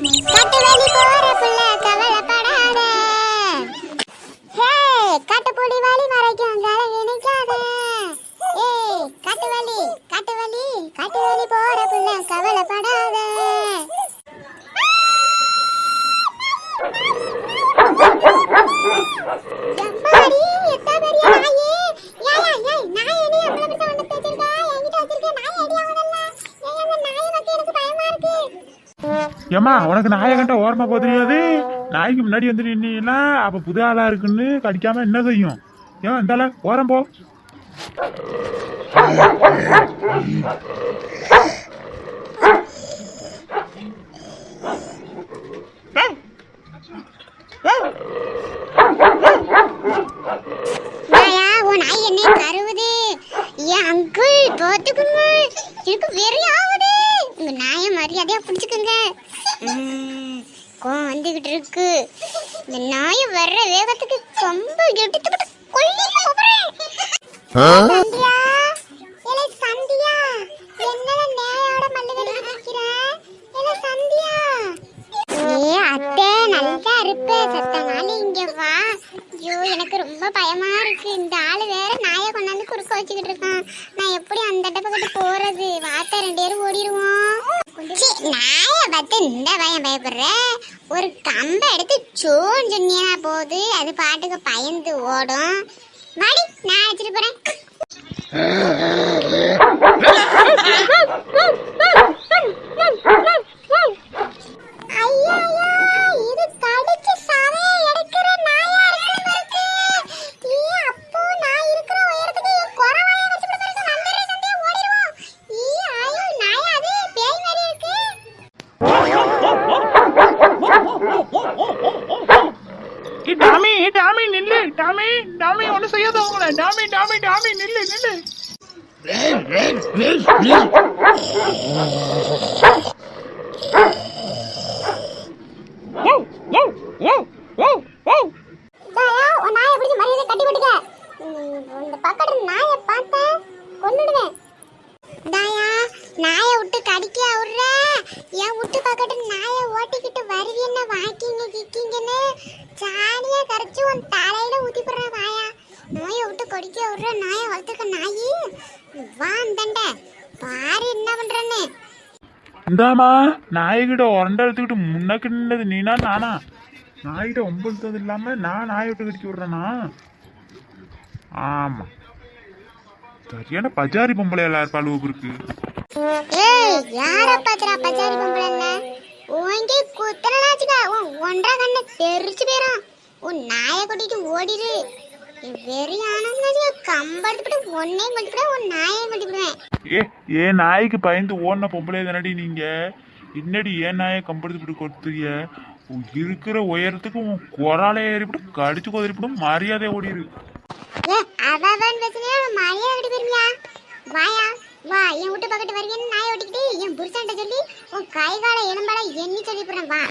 காட்டு வழி போற புள்ள நினைக்காத ஏய் போற புள்ள கவலைப்படாத எம்மாடி, எத்தா பெரிய நாயே ஏம்மா உனக்கு நாயை கண்ட ஓரமா போக தெரியாது நாய்க்கு முன்னாடி வந்து நின்னீங்கன்னா அப்ப புது ஆளா இருக்குன்னு கடிக்காம என்ன செய்யும் ஏன் இந்தால ஓரம் போ நாயா, ஏன் அங்கிள், பாத்துக்கோங்க. எனக்கு வெறி ஆகுது. உங்க நாயை மரியாதையா பிடிச்சுக்கோங்க. கோவம் வந்துகிட்டு இருக்கு. இந்த நாயை வர்ற வேகத்துக்கு கம்பு எடுத்துக்கிட்டு கொல்லி போறேன் சந்தியா? ஏலே சந்தியா? என்னடா நேயோட மல்லு கட்டிட்டு நிக்கிற? ஏலே சந்தியா? ஏ அத்தை நல்லா இருப்ப. சத்தனால இங்க வா. ஐயோ எனக்கு ரொம்ப பயமா இருக்கு. இந்த ஆளு வேற நாயை கொண்டாந்து குறுக்க வச்சுக்கிட்டு இருக்கான். நான் எப்படி அந்த இடத்துக்கிட்ட போறது? ஓடிடுவோம் நாயை பார்த்து இந்த பயம் பயப்படுற? ஒரு கம்பை எடுத்து சோன்னு சொன்னியா போது அது பாட்டுக்கு பயந்து ஓடும். வாடி நான் வச்சுட்டு போறேன். செய்யாத உங்களை டாமி டாமி டாமி நில்லு நில்லு. நாயை விட்டு கடிக்க விடுற. என் விட்டு பக்கத்து நாயை ஓட்டிக்கிட்டு வருவீன்னு வாக்கிங்க கிக்கிங்கன்னு ஜாலியா கரைச்சு உன் தலையில ஊத்தி போடுற வாயா நாயை விட்டு கடிக்க விடுற நாயை வளர்த்துக்க நாயி? வா அந்தண்ட பாரு என்ன பண்றேன்னு. இந்தாம்மா நாய்கிட்ட உரண்ட எடுத்துக்கிட்டு முன்னக்கு நின்னது நீனா நானா? நாய்கிட்ட ஒம்பது இல்லாம நான் நாயை விட்டு கடிக்க விடுறேனா? ஆமா. சரியான பஜாரி பொம்பளை எல்லாம் இருப்பாள் இருக்கு ஏய் யார பாத்துறா பஜாரி பொம்பளை உன்கே குத்தனாச்சுக்கா உன் ஒன்றரை கண்ணை தெரிச்சு போயிடும் உன் நாயை கூட்டிட்டு ஓடிடு நீ வெறியானு கம்படுத்துட்டு ஒன்னையும் கொண்டுவிட உன் நாயையும் ஏ ஏன் நாய்க்கு பயந்து ஓடின பொம்பளை தானடி நீங்க? என்னடி ஏன் நாயை கம்பெடுத்து கொடுத்துறிய இருக்கிற உயரத்துக்கு உன் குறாலே ஏறிவிட்டு கடிச்சு கொதிரிப்பிடும் மரியாதை ஓடிடு ஏ அவன் பேசுனியா மரியாதை விட்டு போயிருமியா? வாயா வா என் வீட்டு பக்கத்து வருவேன்னு நாயை ஓட்டிக்கிட்டு என் புருஷன்ட்ட சொல்லி உன் கை கால எலும்பட எண்ணி சொல்லி போடுறேன் வா.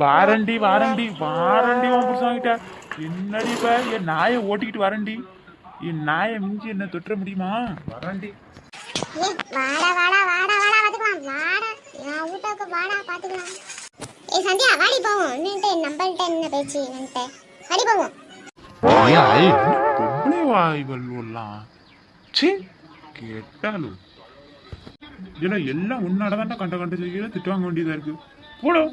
வாரண்டி வாரண்டி வாரண்டி உன் புருஷன்கிட்ட என்னடி இப்ப? என் நாயை ஓட்டிக்கிட்டு வரண்டி. என் நாயை மிஞ்சி என்ன தொற்ற முடியுமா? வரண்டி. வாடா வாடா வாடா வாடா பாத்துக்கலாம் வாடா. என் வீட்டுக்கு வாடா பாத்துக்கலாம் ஏ சந்தியா வாடி போவோம். நம்மள்ட்ட என்ன பேச்சு என்னன்ட்டு வாடி போவோம். பொம்பளை வாய்கள் எல்லாம் ச்சே கேட்டாலும். இதெல்லாம் எல்லாம் உன்னாடதான்டா கண்ட கண்ட செய்ய திட்டு வாங்க வேண்டியதா இருக்கு. போடும்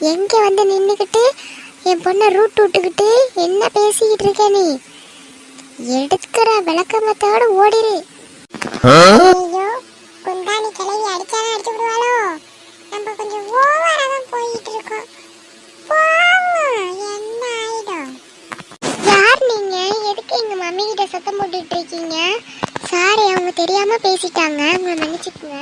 எங்க வந்து நின்றுக்கிட்டு என் பொண்ணை ரூட் விட்டுக்கிட்டு என்ன பேசிக்கிட்டு இருக்க நீ? எடுக்கிற விளக்கமத்தோட ஓடிரு. ஐயோ குந்தாணி கிளவி அடிச்சாலும் அடிச்சு விடுவாளோ? நம்ம கொஞ்சம் ஓவரா தான் போயிட்டு இருக்கோம். என்ன ஆயிடும்? யார் நீங்க? எதுக்கு எங்க மம்மி கிட்ட சத்தம் போட்டுட்டு இருக்கீங்க? சாரி அவங்க தெரியாம பேசிட்டாங்க. உங்களை மன்னிச்சுக்கோங்க.